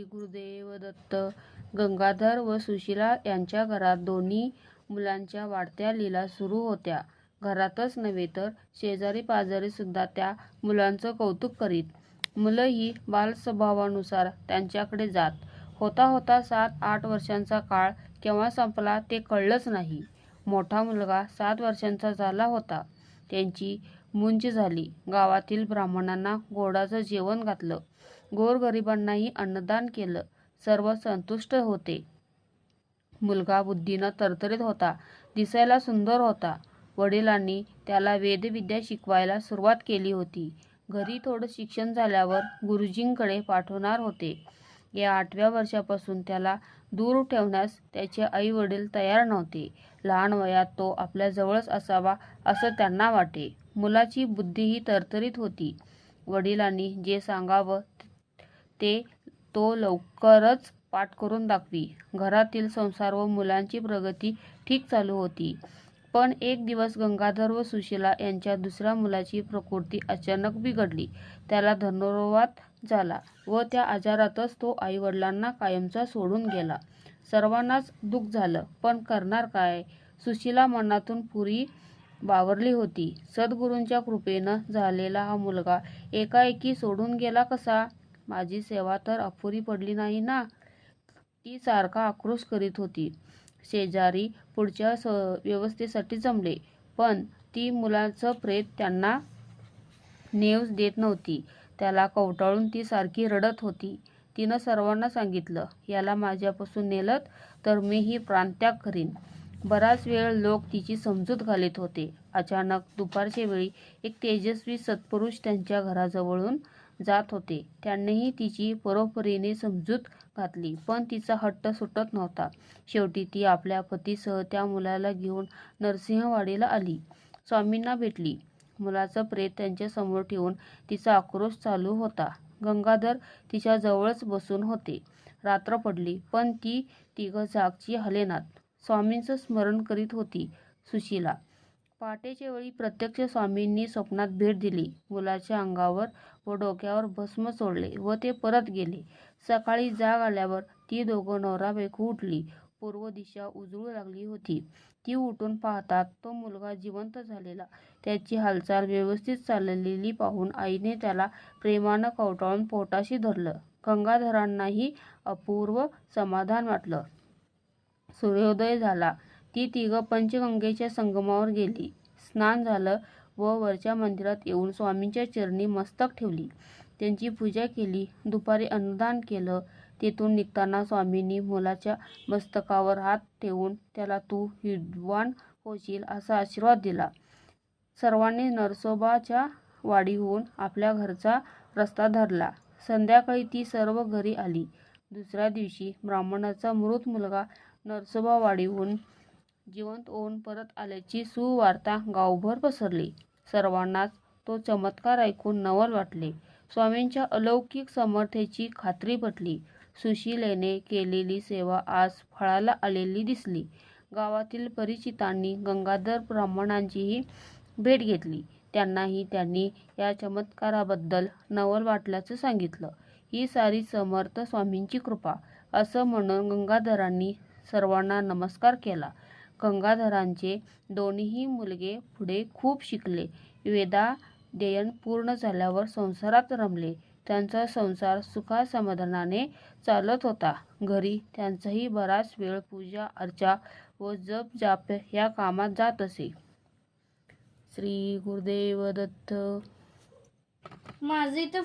श्री गुरुदेव दत्त गंगाधर व सुशीला यांच्या घरात दोन्ही मुलांच्या वाढत्या लीला सुरू होत्या. घरातच नव्हे तर शेजारी पाजारी सुद्धा त्या मुलांचं कौतुक करीत. मुलंही बालस्वभावानुसार त्यांच्याकडे जात. होता होता सात आठ वर्षांचा काळ केव्हा संपला ते कळलंच नाही. मोठा मुलगा सात वर्षांचा झाला होता. त्यांची मुंज झाली. गावातील ब्राह्मणांना गोडाचं जेवण घातलं. गोरगरिबांनाही अन्नदान केलं. सर्व संतुष्ट होते. मुलगा बुद्धीनं तरतरीत होता. दिसायला सुंदर होता. वडिलांनी त्याला वेदविद्या शिकवायला सुरुवात केली होती. घरी थोडं शिक्षण झाल्यावर गुरुजींकडे पाठवणार होते. या आठव्या वर्षापासून त्याला दूर ठेवण्यास त्याचे आई वडील तयार नव्हते. लहान वयात तो आपल्याजवळच असावा असं त्यांना वाटे. मुलाची बुद्धीही तरतरीत होती. वडिलांनी जे सांगावं ते तो लवकरच पाठ करून दाखवी. घरातील संसार व मुलांची प्रगती ठीक चालू होती. पण एक दिवस गंगाधर व सुशीला यांच्या दुसऱ्या मुलाची प्रकृती अचानक बिघडली. त्याला धनुर्वात झाला व त्या आजारातच तो आई वडिलांना कायमचा सोडून गेला. सर्वांनाच दुःख झालं. पण करणार काय? सुशीला मनातून पुरी बावरली होती. सद्गुरूंच्या कृपेनं झालेला हा मुलगा एकाएकी सोडून गेला कसा? माझी सेवा तर अपुरी पडली नाही ना? ती सारखा आक्रोश करीत होती. शेजारी पुढच्या स व्यवस्थेसाठी जमले. पण ती मुलाचं प्रेत त्यांना नेवच देत नव्हती. त्याला कवटाळून ती सारखी रडत होती. तिनं सर्वांना सांगितलं, याला माझ्यापासून नेलंत तर मीही प्राणत्याग करीन. बराच वेळ लोक तिची समजूत घालीत होते. अचानक दुपारच्या वेळी एक तेजस्वी सत्पुरुष त्यांच्या घराजवळून जात होते. त्यांनीही तिची परोपरीने समजूत घातली. पण तिचा हट्ट सुटत नव्हता. शेवटी ती आपल्या पतीसह त्या मुलाला घेऊन नरसिंहवाडीला आली. स्वामींना भेटली. मुलाचं प्रेत त्यांच्यासमोर ठेवून तिचा आक्रोश चालू होता. गंगाधर तिच्या जवळच बसून होते. रात्र पडली. पण ती तिघं जागची हलेनात स्वामींचं स्मरण करीत होती सुशीला. पहाटेच्या वेळी प्रत्यक्ष स्वामींनी स्वप्नात भेट दिली. मुलाच्या अंगावर व डोक्यावर भस्म सोडले व ते परत गेले. सकाळी जाग आल्यावर ती दोघं नवरा बायको उठली. पूर्व दिशा उजळू लागली होती. ती उठून पाहतात तो मुलगा जिवंत झालेला. त्याची हालचाल व्यवस्थित चाललेली पाहून आईने त्याला प्रेमानं कवटाळून पोटाशी धरलं. गंगाधरांनाही अपूर्व समाधान वाटलं. सूर्योदय झाला. ती तिघं पंचगंगेच्या संगमावर गेली. स्नान झालं व वरच्या मंदिरात येऊन स्वामींच्या चरणी मस्तक ठेवली. त्यांची पूजा केली. दुपारी अन्नदान केलं. तेथून निघताना स्वामींनी मुलाच्या मस्तकावर हात ठेवून त्याला तू विद्वान होशील असा आशीर्वाद दिला. सर्वांनी नरसोबाच्या वाडीहून आपल्या घरचा रस्ता धरला. संध्याकाळी ती सर्व घरी आली. दुसऱ्या दिवशी ब्राह्मणाचा मृत मुलगा नरसोबावाडीहून जिवंत ओन परत आल्याची सुवार्ता गावभर पसरली. सर्वांनाच तो चमत्कार ऐकून नवल वाटले. स्वामींच्या अलौकिक समर्थेची खात्री पटली. सुशीलेने केलेली सेवा आज फळाला आलेली दिसली. गावातील परिचितांनी गंगाधर ब्राह्मणांचीही भेट घेतली. त्यांनाही त्यांनी या चमत्काराबद्दल नवल वाटल्याचं सांगितलं. ही सारी समर्थ स्वामींची कृपा असं म्हणून गंगाधरांनी सर्वांना नमस्कार केला. गंगाधरांचे दोन्हीही मुलगे पुढे खूप शिकले. वेदाध्ययन पूर्ण झाल्यावर संसारात रमले. त्यांचा संसार सुखासमाधानाने चालत होता. घरी त्यांचाही बराच वेळ पूजा अर्चा व जपजाप या कामात जात असे. श्री गुरुदेव दत्त. माझे तर